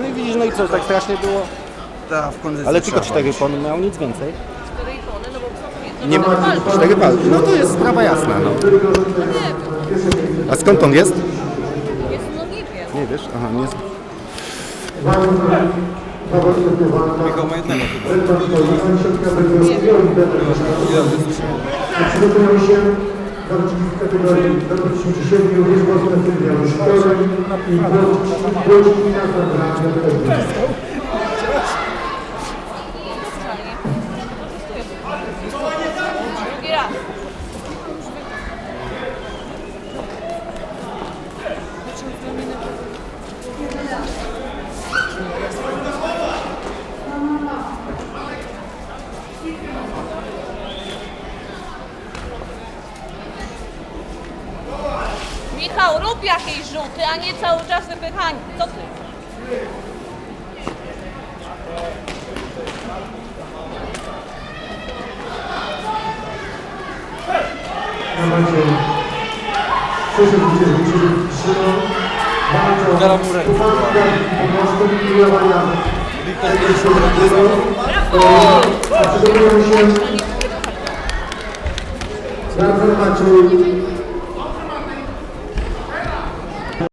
No i widzisz, no i co, tak strasznie było? Ta, w kondycji Ale tylko trzeba cztery być. pony miał, nic więcej. Cztery i pony, no bo co Nie ma cztery walki. No to jest sprawa jasna, no. A skąd on jest? Jest, no nie wiem. Nie wiesz? Aha, nie. Michał ma jednego chyba. Przygotowują się zawodnicy w kategorii do 57 jest na Então, Deus Minas Andrade, Michał, rób jakieś rzuty, a nie cały czas wypychanie. Co ty? Na macie przyszedł gdzie Szymon walczą Dala mu rękę. Kufanka i Pomostem i Lewania. A przygotowują się Jarfer Maciej